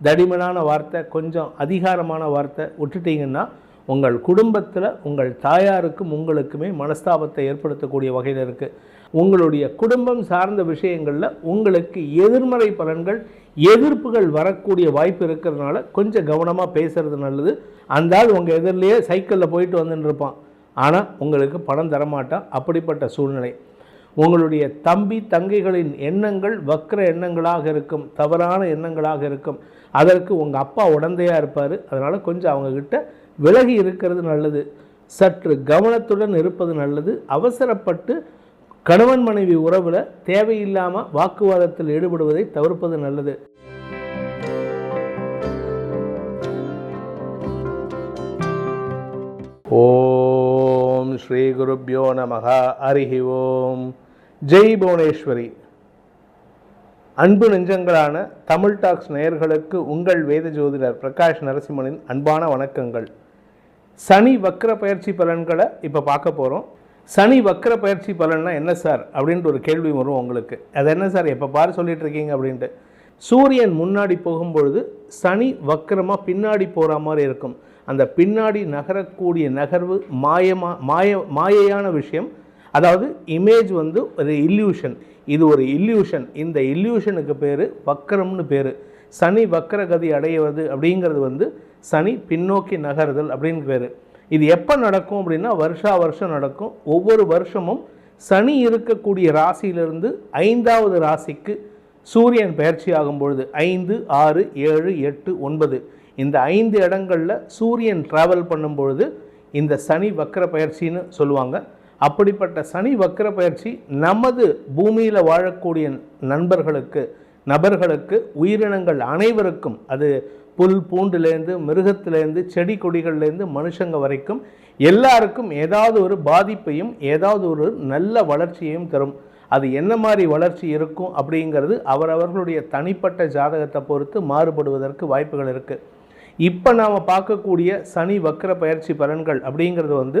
தடிமனான வார்த்தை கொஞ்சம் அதிகாரமான வார்த்தை விட்டுட்டீங்கன்னா உங்கள் குடும்பத்தில் உங்கள் தாயாருக்கும் உங்களுக்குமே மனஸ்தாபத்தை ஏற்படுத்தக்கூடிய வகையில் இருக்குது உங்களுடைய குடும்பம் சார்ந்த விஷயங்களில் உங்களுக்கு எதிர்மறை பலன்கள் எதிர்ப்புகள் வரக்கூடிய வாய்ப்பு இருக்கிறதுனால கொஞ்சம் கவனமாக பேசுகிறது நல்லது. அந்த ஆள் உங்கள் எதிரிலேயே சைக்கிளில் போயிட்டு வந்துட்டு இருப்பான். ஆனால் உங்களுக்கு பணம் தரமாட்டான். அப்படிப்பட்ட சூழ்நிலை. உங்களுடைய தம்பி தங்கைகளின் எண்ணங்கள் வக்ர எண்ணங்களாக இருக்கும் தவறான எண்ணங்களாக இருக்கும். அதற்கு உங்கள் அப்பா உடந்தையாக இருப்பார். அதனால் கொஞ்சம் அவங்கக்கிட்ட விலகி இருக்கிறது நல்லது. சற்று கவனத்துடன் இருப்பது நல்லது. அவசரப்பட்டு கணவன் மனைவி உறவில் தேவையில்லாமல் வாக்குவாதத்தில் ஈடுபடுவதை தவிர்ப்பது நல்லது. ஓ ஸ்ரீ குருப்யோ நமக. ஹரிஹி ஓம். ஜெய் புவனேஸ்வரி. அன்பு நெஞ்சங்களான தமிழ் டாக்ஸ் நேயர்களுக்கு உங்கள் வேத ஜோதிடர் பிரகாஷ் நரசிம்மனின் அன்பான வணக்கங்கள். சனி வக்ர பயிற்சி பலன்களை இப்போ பார்க்க போகிறோம் சனி வக்ர பயிற்சி பலன்னா என்ன சார்? அப்படின்ட்டு ஒரு கேள்வி வரும் உங்களுக்கு. அது என்ன சார்? எப்போ பாரு சொல்லிட்டு இருக்கீங்க அப்படின்ட்டு. சூரியன் முன்னாடி போகும்பொழுது சனி வக்கரமாக பின்னாடி போகிற மாதிரி இருக்கும். அந்த பின்னாடி நகரக்கூடிய நகர்வு மாயமா மாய மாயையான விஷயம். அதாவது இமேஜ் வந்து ஒரு இல்யூஷன் இது ஒரு இல்யூஷன் இந்த இல்யூஷனுக்கு பேர் வக்கரம்னு பேர். சனி வக்கரகதி அடைவது அப்படிங்கிறது வந்து சனி பின்னோக்கி நகருதல் அப்படின்னு பேர். இது எப்போ நடக்கும் அப்படின்னா வருஷா வருஷம் நடக்கும். ஒவ்வொரு வருஷமும் சனி இருக்கக்கூடிய ராசியிலிருந்து ஐந்தாவது ராசிக்கு சூரியன் பயிற்சி ஆகும் பொழுது ஐந்து ஆறு ஏழு எட்டு ஒன்பது. இந்த ஐந்து இடங்களில் சூரியன் ட்ராவல் பண்ணும் பொழுது இந்த சனி வக்கர பயிற்சின்னு சொல்லுவாங்க. அப்படிப்பட்ட சனி வக்கர பயிற்சி நமது பூமியில் வாழக்கூடிய நண்பர்களுக்கு நபர்களுக்கு உயிரினங்கள் அனைவருக்கும் அது புல் பூண்டுலேருந்து மிருகத்திலேருந்து செடி கொடிகள்லேருந்து மனுஷங்க வரைக்கும் எல்லாருக்கும் ஏதாவது ஒரு பாதிப்பையும் ஏதாவது ஒரு நல்ல வளர்ச்சியையும் தரும். அது என்ன மாதிரி வளர்ச்சி இருக்கும் அப்படிங்கிறது அவரவர்களுடைய தனிப்பட்ட ஜாதகத்தை பொறுத்து மாறுபடுவதற்கு வாய்ப்புகள் இருக்குது இப்போ நாம் பார்க்கக்கூடிய சனி வக்கர பயிற்சி பலன்கள் அப்படிங்கிறது வந்து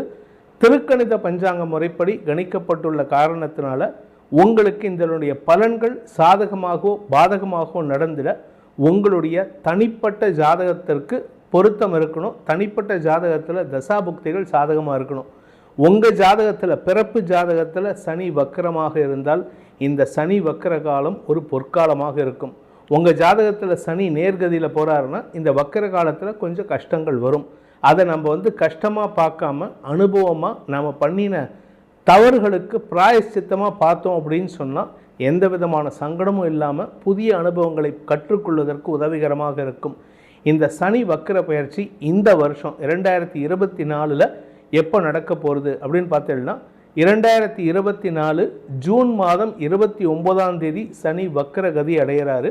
திருக்கணித பஞ்சாங்க முறைப்படி கணிக்கப்பட்டுள்ள காரணத்தினால உங்களுக்கு இதனுடைய பலன்கள் சாதகமாகவோ பாதகமாகவோ நடந்திட உங்களுடைய தனிப்பட்ட ஜாதகத்திற்கு பொருத்தம் இருக்கணும். தனிப்பட்ட ஜாதகத்தில் தசாபுக்திகள் சாதகமாக இருக்கணும். உங்கள் ஜாதகத்தில் பிறப்பு ஜாதகத்தில் சனி வக்கரமாக இருந்தால் இந்த சனி வக்கர காலம் ஒரு பொற்காலமாக இருக்கும். உங்கள் ஜாதகத்தில் சனி நேர்கதியில் போகிறாருன்னா இந்த வக்கர காலத்தில் கொஞ்சம் கஷ்டங்கள் வரும். அதை நம்ம வந்து கஷ்டமாக பார்க்காம அனுபவமாக நாம் பண்ணின தவறுகளுக்கு பிராயசித்தமாக பார்த்தோம் அப்படின்னு சொன்னால் எந்த விதமான சங்கடமும் இல்லாமல் புதிய அனுபவங்களை கற்றுக்கொள்வதற்கு உதவிகரமாக இருக்கும். இந்த சனி வக்கர பயிற்சி இந்த வருஷம் இரண்டாயிரத்தி இருபத்தி நாலில் எப்போ நடக்க போகிறது அப்படின்னு பார்த்தீங்கன்னா இரண்டாயிரத்தி இருபத்தி நாலு ஜூன் மாதம் இருபத்தி ஒன்பதாம் தேதி சனி வக்கர கதி அடைகிறாரு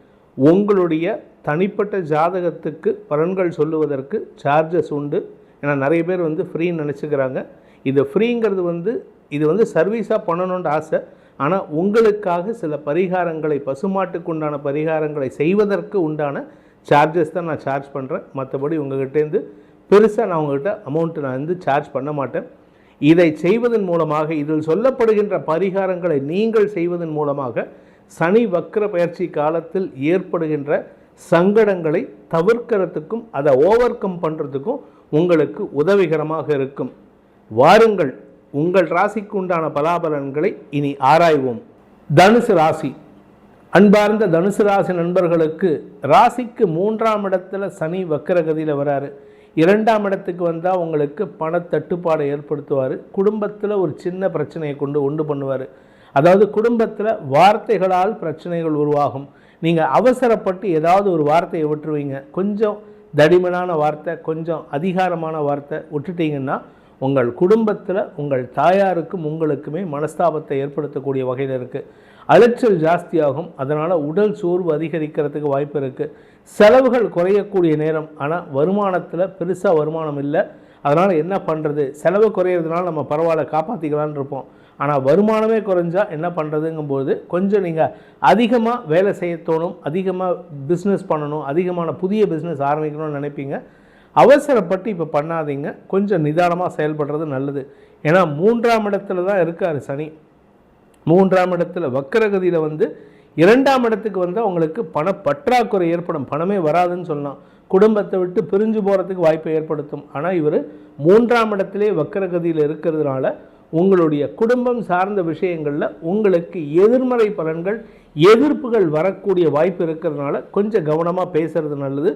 உங்களுடைய தனிப்பட்ட ஜாதகத்துக்கு பலன்கள் சொல்லுவதற்கு சார்ஜஸ் உண்டு. ஏன்னா நிறைய பேர் வந்து ஃப்ரீன்னு நினச்சிக்கிறாங்க. இது ஃப்ரீங்கிறது வந்து இது வந்து சர்வீஸாக பண்ணணுன்ற ஆசை. ஆனால் உங்களுக்காக சில பரிகாரங்களை பசுமாட்டுக்கு உண்டான பரிகாரங்களை செய்வதற்கு உண்டான சார்ஜஸ் தான் நான் சார்ஜ் பண்ணுறேன் மற்றபடி உங்ககிட்டேருந்து பெருசாக நான் உங்ககிட்ட அமௌண்ட்டு நான் வந்து சார்ஜ் பண்ண மாட்டேன். இதை செய்வதன் மூலமாக இதில் சொல்லப்படுகின்ற பரிகாரங்களை நீங்கள் செய்வதன் மூலமாக சனி வக்கர பயிற்சி காலத்தில் ஏற்படுகின்ற சங்கடங்களை தவிர்க்கிறதுக்கும் அதை ஓவர் கம் பண்ணுறதுக்கும் உங்களுக்கு உதவிகரமாக இருக்கும். வாருங்கள் உங்கள் ராசிக்கு உண்டான பலாபலன்களை இனி ஆராய்வோம். தனுசு ராசி. அன்பார்ந்த தனுசு ராசி நண்பர்களுக்கு ராசிக்கு மூன்றாம் இடத்துல சனி வக்கரகதியில் வராரு. இரண்டாம் இடத்துக்கு வந்தால் உங்களுக்கு பணத்தட்டுப்பாடை ஏற்படுத்துவார். குடும்பத்தில் ஒரு சின்ன பிரச்சனையை கொண்டு உண்டு பண்ணுவார். அதாவது குடும்பத்தில் வார்த்தைகளால் பிரச்சனைகள் உருவாகும். நீங்கள் அவசரப்பட்டு ஏதாவது ஒரு வார்த்தையை விட்டுருவீங்க. கொஞ்சம் தடிமனான வார்த்தை கொஞ்சம் அதிகாரமான வார்த்தை விட்டுட்டீங்கன்னா உங்கள் குடும்பத்தில் உங்கள் தாயாருக்கும் உங்களுக்குமே மனஸ்தாபத்தை ஏற்படுத்தக்கூடிய வகையில் இருக்குது அலைச்சல் ஜாஸ்தியாகும். அதனால் உடல் சோர்வு அதிகரிக்கிறதுக்கு வாய்ப்பு இருக்குது செலவுகள் குறையக்கூடிய நேரம். ஆனால் வருமானத்தில் பெருசாக வருமானம் இல்லை. அதனால் என்ன பண்ணுறது செலவு குறையிறதுனால நம்ம பரவாயில்ல காப்பாற்றிக்கலான்னு இருப்போம். ஆனால் வருமானமே குறைஞ்சா என்ன பண்ணுறதுங்கும்போது கொஞ்சம் நீங்கள் அதிகமாக வேலை செய்ய தோணும் அதிகமாக பிஸ்னஸ் பண்ணணும் அதிகமான புதிய பிஸ்னஸ் ஆரம்பிக்கணும்னு நினைப்பீங்க. அவசரப்பட்டு இப்போ பண்ணாதீங்க. கொஞ்சம் நிதானமாக செயல்படுறது நல்லது. ஏன்னா மூன்றாம் இடத்துல தான் இருக்கார் சனி. மூன்றாம் இடத்துல வக்கரகதியில் வந்து இரண்டாம் இடத்துக்கு வந்தால் உங்களுக்கு பண பற்றாக்குறை ஏற்படும். பணமே வராதுன்னு சொல்லலாம். குடும்பத்தை விட்டு பிரிஞ்சு போகிறதுக்கு வாய்ப்பை ஏற்படுத்தும். ஆனால் இவர் மூன்றாம் இடத்திலே வக்கரகதியில் இருக்கிறதுனால உங்களுடைய குடும்பம் சார்ந்த விஷயங்களில் உங்களுக்கு எதிர்மறை பலன்கள் எதிர்ப்புகள் வரக்கூடிய வாய்ப்பு இருக்கிறதுனால கொஞ்சம் கவனமாக பேசுகிறது நல்லது.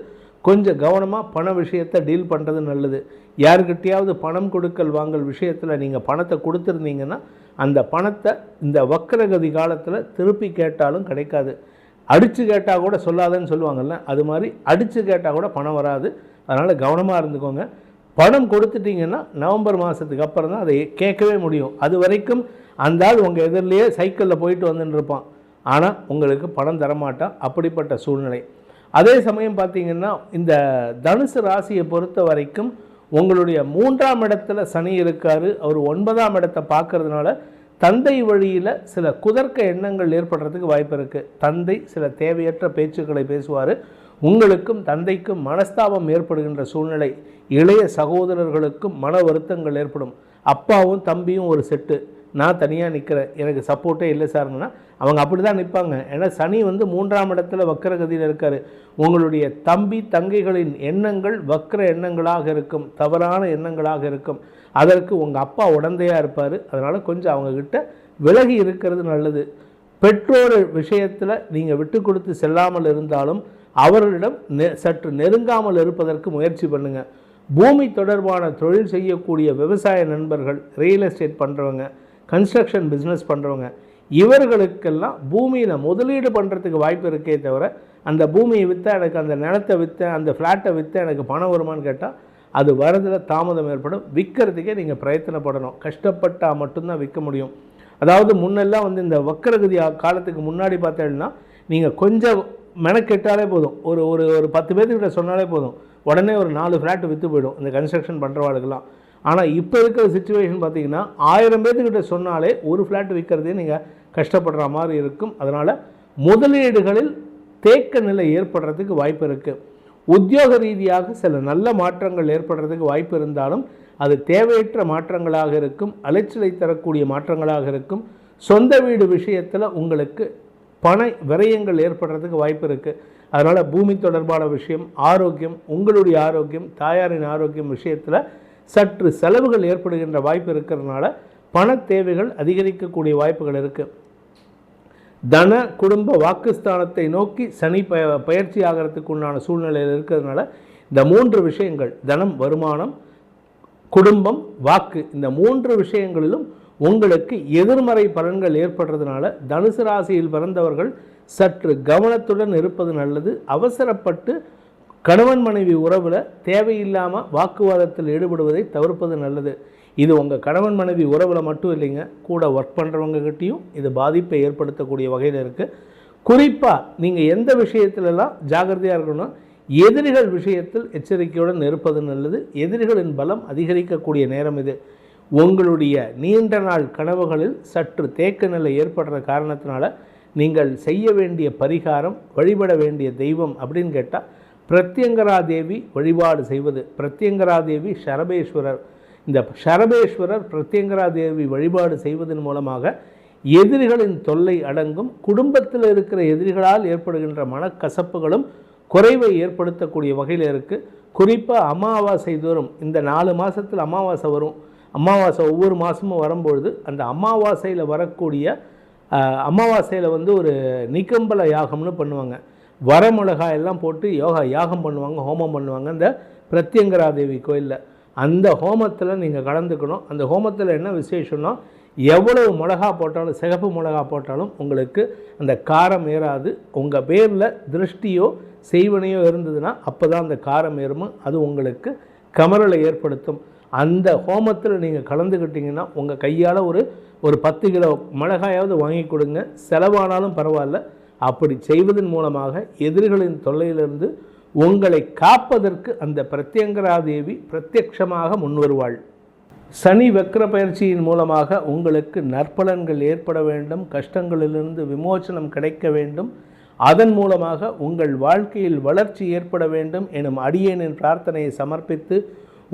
கொஞ்சம் கவனமாக பண விஷயத்தை டீல் பண்ணுறது நல்லது. யாருக்கிட்டையாவது பணம் கொடுக்கல் வாங்கல் விஷயத்தில் நீங்கள் பணத்தை கொடுத்துருந்தீங்கன்னா அந்த பணத்தை இந்த வக்கரகதி காலத்தில் திருப்பி கேட்டாலும் கிடைக்காது. அடித்து கேட்டால் கூட சொல்லாதன்னு சொல்லுவாங்கல்ல அது மாதிரி அடித்து கேட்டால் கூட பணம் வராது. அதனால் கவனமாக இருந்துக்கோங்க. பணம் கொடுத்துட்டிங்கன்னா நவம்பர் மாதத்துக்கு அப்புறம் தான் அதை கேட்கவே முடியும். அது வரைக்கும் அந்த ஆள் உங்கள் எதிரிலேயே சைக்கிளில் போயிட்டு வந்துட்டுருப்பான் ஆனால் உங்களுக்கு பணம் தரமாட்டான் அப்படிப்பட்ட சூழ்நிலை. அதே சமயம் பார்த்தீங்கன்னா இந்த தனுசு ராசியை பொறுத்த வரைக்கும் உங்களுடைய மூன்றாம் இடத்துல சனி இருக்கார். அவர் ஒன்பதாம் இடத்தை பார்க்கறதுனால தந்தை வழியில் சில குதர்க்க எண்ணங்கள் ஏற்படுறதுக்கு வாய்ப்பு இருக்குது தந்தை சில தேவையற்ற பேச்சுக்களை பேசுவார். உங்களுக்கும் தந்தைக்கும் மனஸ்தாபம் ஏற்படுகின்ற சூழ்நிலை இளைய சகோதரர்களுக்கும் மன வருத்தங்கள் ஏற்படும். அப்பாவும் தம்பியும் ஒரு செட்டு. நான் தனியாக நிற்கிறேன் எனக்கு சப்போர்ட்டே இல்லை சார்ங்கன்னா அவங்க அப்படி தான் நிற்பாங்க ஏன்னா சனி வந்து மூன்றாம் இடத்துல வக்கரகதியில் இருக்கார். உங்களுடைய தம்பி தங்கைகளின் எண்ணங்கள் வக்கர எண்ணங்களாக இருக்கும். தவறான எண்ணங்களாக இருக்கும். அதற்கு உங்கள் அப்பா உடந்தையாக இருப்பார். அதனால் கொஞ்சம் அவங்கக்கிட்ட விலகி இருக்கிறது நல்லது. பெற்றோர் விஷயத்தில் நீங்கள் விட்டு கொடுத்து செல்லாமல் இருந்தாலும் அவர்களிடம் நெ சற்று நெருங்காமல் இருப்பதற்கு முயற்சி பண்ணுங்கள் பூமி தொடர்பான தொழில் செய்யக்கூடிய விவசாய நண்பர்கள் ரியல் எஸ்டேட் பண்ணுறவங்க கன்ஸ்ட்ரக்ஷன் பிஸ்னஸ் பண்ணுறவங்க இவர்களுக்கெல்லாம் பூமியில் முதலீடு பண்ணுறதுக்கு வாய்ப்பு இருக்கே தவிர அந்த பூமியை விற்ற எனக்கு அந்த நிலத்தை விற்ற அந்த ஃப்ளாட்டை விற்ற எனக்கு பணம் வருமானு கேட்டால் அது வரதில் தாமதம் ஏற்படும். விற்கிறதுக்கே நீங்கள் பிரயத்தனப்படணும். கஷ்டப்பட்டால் மட்டும்தான் விற்க முடியும். அதாவது முன்னெல்லாம் வந்து இந்த வக்கரகதி காலத்துக்கு முன்னாடி பார்த்தேன்னா நீங்கள் கொஞ்சம் மெனக்கெட்டாலே போதும். ஒரு ஒரு ஒரு பத்து பேர்த்துக்கிட்ட சொன்னாலே போதும். உடனே ஒரு நாலு ஃப்ளாட்டு விற்று போயிடும் இந்த கன்ஸ்ட்ரக்ஷன் பண்ணுறவாளுக்கெல்லாம் ஆனால் இப்போ இருக்கிற சுச்சுவேஷன் பார்த்தீங்கன்னா ஆயிரம் பேர்த்துக்கிட்ட சொன்னாலே ஒரு ஃப்ளாட் விற்கிறதே நீங்கள் கஷ்டப்படுற மாதிரி இருக்கும். அதனால் முதலீடுகளில் தேக்க நிலை ஏற்படுறதுக்கு வாய்ப்பு இருக்குது உத்தியோக ரீதியாக சில நல்ல மாற்றங்கள் ஏற்படுறதுக்கு வாய்ப்பு இருந்தாலும் அது தேவையற்ற மாற்றங்களாக இருக்கும். அலைச்சலை தரக்கூடிய மாற்றங்களாக இருக்கும். சொந்த வீடு விஷயத்தில் உங்களுக்கு பண விரயங்கள் ஏற்படுறதுக்கு வாய்ப்பு இருக்குது அதனால் பூமி தொடர்பான விஷயம் ஆரோக்கியம் உங்களுடைய ஆரோக்கியம் தாயாரின் ஆரோக்கியம் விஷயத்தில் சற்று செலவுகள் ஏற்படுகின்ற வாய்ப்பு இருக்கிறதுனால பண தேவைகள் அதிகரிக்கக்கூடிய வாய்ப்புகள் இருக்குது தன குடும்ப வாக்குஸ்தானத்தை நோக்கி சனி ப பயிற்சி ஆகிறதுக்கு உண்டான சூழ்நிலையில் இருக்கிறதுனால இந்த மூன்று விஷயங்கள் தனம் வருமானம் குடும்பம் வாக்கு இந்த மூன்று விஷயங்களிலும் உங்களுக்கு எதிர்மறை பலன்கள் ஏற்படுறதுனால தனுசு ராசியில் பிறந்தவர்கள் சற்று கவனத்துடன் இருப்பது நல்லது. அவசரப்பட்டு கணவன் மனைவி உறவில் தேவையில்லாமல் வாக்குவாதத்தில் ஈடுபடுவதை தவிர்ப்பது நல்லது. இது உங்கள் கணவன் மனைவி உறவில் மட்டும் இல்லைங்க கூட ஒர்க் பண்ணுறவங்ககிட்டையும் இது பாதிப்பை ஏற்படுத்தக்கூடிய வகையில் இருக்குது குறிப்பாக நீங்கள் எந்த விஷயத்துலலாம் ஜாகிரதையாக இருக்கணும் எதிரிகள் விஷயத்தில் எச்சரிக்கையுடன் இருப்பது நல்லது. எதிரிகளின் பலம் அதிகரிக்கக்கூடிய நேரம் இது. உங்களுடைய நீண்ட நாள் கனவுகளில் சற்று தேக்க நிலை ஏற்படுற காரணத்தினால நீங்கள் செய்ய வேண்டிய பரிகாரம் வழிபட வேண்டிய தெய்வம் அப்படின்னு கேட்டால் பிரத்யங்கரா தேவி வழிபாடு செய்வது. பிரத்யங்கரா தேவி சரபேஸ்வரர் இந்த சரபேஸ்வரர் பிரத்யங்கரா தேவி வழிபாடு செய்வதன் மூலமாக எதிரிகளின் தொல்லை அடங்கும் குடும்பத்தில் இருக்கிற எதிரிகளால் ஏற்படுகின்ற மனக்கசப்புகளும் குறைவை ஏற்படுத்தக்கூடிய வகையில் இருக்குது குறிப்பாக அமாவாசை தோறும் இந்த நாலு மாதத்தில் அமாவாசை வரும். அமாவாசை ஒவ்வொரு மாதமும் வரும்பொழுது அந்த அமாவாசையில் வரக்கூடிய அமாவாசையில் வந்து ஒரு நிக்கம்பல யாகம்னு பண்ணுவாங்க. வரமிளகாய் எல்லாம் போட்டு யோகா யாகம் பண்ணுவாங்க ஹோமம் பண்ணுவாங்க. இந்த பிரத்யங்கராதேவி கோயிலில் அந்த ஹோமத்தில் நீங்கள் கலந்துக்கணும். அந்த ஹோமத்தில் என்ன விசேஷம்னா எவ்வளவு மிளகா போட்டாலும் சிகப்பு மிளகா போட்டாலும் உங்களுக்கு அந்த காரம் ஏறாது. உங்கள் பேரில் திருஷ்டியோ செய்வனையோ இருந்ததுன்னா அப்போ தான் அந்த காரம் ஏறும். அது உங்களுக்கு கமரலை ஏற்படுத்தும். அந்த ஹோமத்தில் நீங்கள் கலந்துக்கிட்டிங்கன்னா உங்கள் கையால் ஒரு ஒரு பத்து கிலோ மிளகாயாவது வாங்கி கொடுங்க. செலவானாலும் பரவாயில்ல. அப்படி செய்வதன் மூலமாக எதிரிகளின் தொல்லையிலிருந்து உங்களை காப்பதற்கு அந்த பிரத்யங்கரா தேவி பிரத்யக்ஷமாக முன்வருவாள். சனி வக்ர பயிற்சியின் மூலமாக உங்களுக்கு நற்பலன்கள் ஏற்பட வேண்டும். கஷ்டங்களிலிருந்து விமோசனம் கிடைக்க வேண்டும். அதன் மூலமாக உங்கள் வாழ்க்கையில் வளர்ச்சி ஏற்பட வேண்டும். எனும் அடியேனின் பிரார்த்தனையை சமர்ப்பித்து